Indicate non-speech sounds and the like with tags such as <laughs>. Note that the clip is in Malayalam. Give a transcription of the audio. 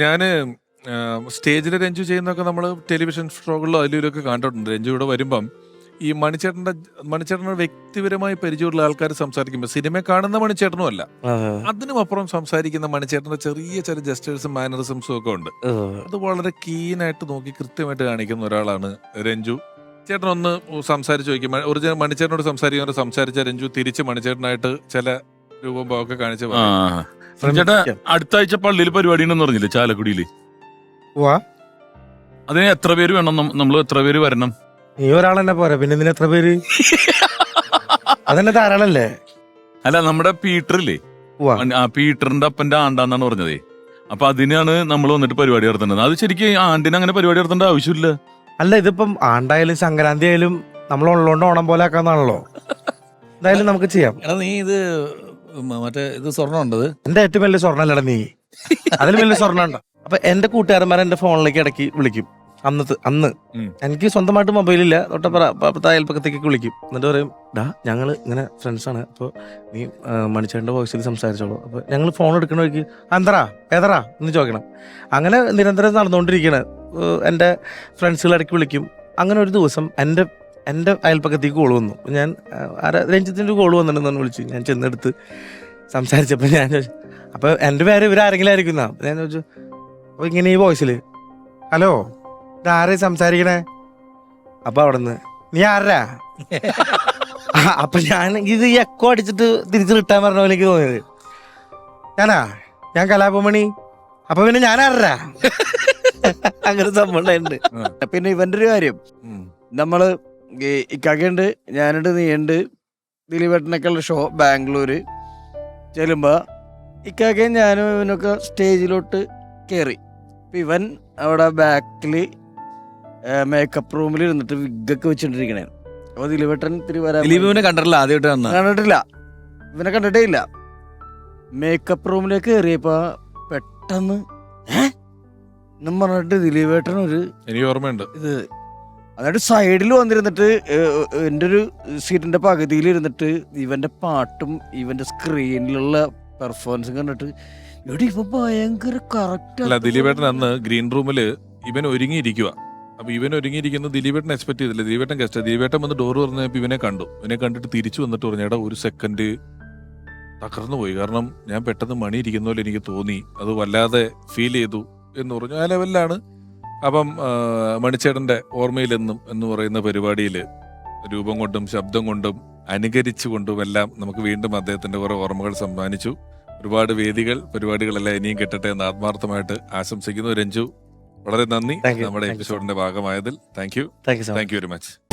ഞാൻ സ്റ്റേജിൽ രഞ്ജു ചെയ്യുന്നൊക്കെ നമ്മൾ ടെലിവിഷൻ ഷോകളിലോ അതിലൊക്കെ കണ്ടിട്ടുണ്ട്. രഞ്ജു ഇവിടെ വരുമ്പം ഈ മണിച്ചേട്ടന്റെ മണിച്ചേട്ടന്റെ വ്യക്തിപരമായി പരിചയമുള്ള ആൾക്കാർ സംസാരിക്കുമ്പോൾ സിനിമ കാണുന്ന മണിച്ചേട്ടനും അല്ല. അതിനും അപ്പുറം സംസാരിക്കുന്ന മണിച്ചേട്ടന്റെ ചെറിയ ചെറിയ ജസ്റ്റേഴ്സും മാനറിസംസും ഒക്കെ ഉണ്ട്. അത് വളരെ കീനായിട്ട് നോക്കി കൃത്യമായിട്ട് കാണിക്കുന്ന ഒരാളാണ് രഞ്ജു. ചേട്ടൻ ഒന്ന് സംസാരിച്ച് നോക്കി. ഒറിജിനൽ മണിച്ചേട്ടനോട് സംസാരിക്കുന്നവർ സംസാരിച്ച രഞ്ജു തിരിച്ച് മണിച്ചേട്ടനായിട്ട് ചില രൂപം ഒക്കെ കാണിച്ച്. ചേട്ടാ അടുത്ത ആഴ്ച പള്ളിയിൽ പരിപാടി ഉണ്ടെന്ന് പറഞ്ഞില്ലേ ചാലക്കുടിയിൽ? വാ അതിന് എത്ര പേര് വേണം നമ്മൾ എത്ര പേര് വരണം? നീ ഒരാൾ തന്നെ പോരാ പിന്നെ ഇതിന് എത്ര പേര്? <laughs> അതന്നെ ധാരാളല്ലേ? അല്ല നമ്മുടെ പീറ്ററില്ലേ. ആ പീറ്ററിന്റെ അപ്പന്റെ ആണ്ടാന്നാണ് പറഞ്ഞത്. അപ്പൊ അതിനാണ് നമ്മൾ വന്നിട്ട് പരിപാടി നടത്തേണ്ടത് അത് ശരിക്കും ആണ്ടിന് അങ്ങനെ പരിപാടി നടത്തേണ്ട ആവശ്യമില്ല. അല്ല ഇതിപ്പം ആണ്ടായാലും സംക്രാന്തി ആയാലും നമ്മൾ ഉള്ളോണ്ട് ഓണം പോലെ ആക്കാന്നാണല്ലോ. <laughs> എന്തായാലും നമുക്ക് ചെയ്യാം. എടാ നീ ഇത് മറ്റേ ഇത് സ്വർണം ഉണ്ടത് എന്റെ ഏറ്റവും വലിയ സ്വർണല്ലട നീ. അതിൽ വലിയ സ്വർണം ഉണ്ടോ അപ്പൊ എന്റെ കൂട്ടുകാരന്മാരെ എന്റെ ഫോണിലേക്ക് ഇടയ്ക്ക് വിളിക്കും. അന്നത്തെ അന്ന്. എനിക്ക് സ്വന്തമായിട്ട് മൊബൈലില്ല തൊട്ടപ്പുറ അയൽപ്പക്കത്തേക്ക് വിളിക്കും. എന്നിട്ട് പറയും ഡാ ഞങ്ങൾ ഇങ്ങനെ ഫ്രണ്ട്സ് ആണ്. അപ്പൊ നീ ആ, മണിച്ചേട്ടന്റെ വോയിസിൽ സംസാരിച്ചോളൂ. അപ്പൊ ഞങ്ങൾ ഫോൺ എടുക്കണ വഴിക്ക് അന്തറാ ഏതറാ എന്ന് ചോദിക്കണം. അങ്ങനെ നിരന്തരം നടന്നുകൊണ്ടിരിക്കുകയാണ് എന്റെ ഫ്രണ്ട്സുകൾ ഇടയ്ക്ക് വിളിക്കും. അങ്ങനെ ഒരു ദിവസം എന്റെ എന്റെ അയൽപ്പക്കത്തേക്ക് കോൾ വന്നു. ഞാൻ രഞ്ജിത്തിന്റെ കോൾ വന്നിട്ടുണ്ടെന്ന് വിളിച്ചു. ഞാൻ ചെന്നെടുത്ത് സംസാരിച്ചപ്പോൾ ഞാൻ ചോദിച്ചു അപ്പോൾ എന്റെ പേര് ഇവരാരെങ്കിലും ആയിരിക്കും എന്നാ? ഞാൻ ചോദിച്ചു അപ്പോൾ ഇങ്ങനെ ഈ വോയിസിൽ ഹലോ ഇതാരെ സംസാരിക്കണേ? അപ്പോൾ അവിടെ നിന്ന് നീ ആരാ? <laughs> അപ്പം ഞാൻ ഇത് ഈ എക്കോ അടിച്ചിട്ട് തിരിച്ച് കിട്ടാൻ പറഞ്ഞ പോലെ എനിക്ക് തോന്നിയത്. ഞാനാ? ഞാൻ കലാപമണി അപ്പൊ പിന്നെ ഞാൻ ആരാ? <laughs> അങ്ങനെ സംഭവം ഉണ്ട് പിന്നെ ഇവന്റെ ഒരു കാര്യം. നമ്മൾ ഇക്കാക്കയുണ്ട് ഞാനുണ്ട് നീയുണ്ട്. ദിലീപേട്ടനൊക്കെയുള്ള ഷോ ബാംഗ്ലൂർ ചെല്ലുമ്പോൾ ഇക്കാക്കയും ഞാനും ഇവനൊക്കെ സ്റ്റേജിലോട്ട് കയറി അപ്പം ഇവൻ അവിടെ ബാക്കിൽ മേക്കപ്പ് റൂമിൽ ഇരുന്നിട്ട് വിഗൊക്കെ വെച്ചിട്ടിരിക്കണേ അപ്പൊ ദിലീപേട്ടൻ ഇത്തിരി വരാൻ ദിലീപിനെ കണ്ടിട്ടില്ല ആദ്യമായിട്ട് വന്നു. കണ്ടിട്ടില്ല. ഇവനെ കണ്ടിട്ടേ ഇല്ല. മേക്കപ്പ് റൂമിലേക്ക് കയറിയപ്പോ പെട്ടെന്ന് ഏ? എന്നും പറഞ്ഞിട്ട് ദിലീപേട്ടൻ ഒരു എനിക്ക് ഓർമ്മയുണ്ട്. ഇത് എന്നിട്ട് സൈഡിൽ വന്നിരുന്നിട്ട് എന്റെ ഒരു സീറ്റിന്റെ പകുതിയിൽ ഇരുന്നിട്ട് ഇവന്റെ പാട്ടും ഇവന്റെ സ്ക്രീനിലുള്ള പെർഫോമൻസും കണ്ടിട്ട് എടി ഇവ ഭയങ്കര കറക്റ്റ് അല്ല ദിലീപേട്ടൻ അന്ന് ഗ്രീൻ റൂമിൽ ഇവൻ ഒരുങ്ങിയിരിക്കുക അപ്പൊ ഇവൻ ഒരുങ്ങിയിരിക്കുന്നത് ദിലീപേട്ടൻ എക്സ്പെക്ട് ചെയ്തില്ല. ദിലീപേട്ടൻ ഗസ്റ്റ് ദിലീപേട്ടൻ വന്ന് ഡോർ തുറന്നപ്പോൾ ഇവനെ കണ്ടു. ഇവനെ കണ്ടിട്ട് തിരിച്ചു വന്നിട്ട് പറഞ്ഞു എടാ ഒരു സെക്കൻഡ് തകർന്നു പോയി. കാരണം ഞാൻ പെട്ടെന്ന് മണി ഇരിക്കുന്ന പോലെ എനിക്ക് തോന്നി. അത് വല്ലാതെ ഫീൽ ചെയ്തു എന്ന് പറഞ്ഞു. ആ ലെവലിലാണ് അപ്പം മണിച്ചേട്ടന്റെ ഓർമ്മയിലെന്നും എന്ന് പറയുന്ന പരിപാടിയിൽ രൂപം കൊണ്ടും ശബ്ദം കൊണ്ടും അനുകരിച്ചുകൊണ്ടും എല്ലാം നമുക്ക് വീണ്ടും അദ്ദേഹത്തിന്റെ കുറേ ഓർമ്മകൾ സമ്മാനിച്ചു. ഒരുപാട് വേദികൾ പരിപാടികളെല്ലാം ഇനിയും കിട്ടട്ടെ എന്ന് ആത്മാർത്ഥമായിട്ട് ആശംസിക്കുന്നു രഞ്ജു. വളരെ നന്ദി നമ്മുടെ എപ്പിസോഡിന്റെ ഭാഗമായതിൽ. Thank you thank you very much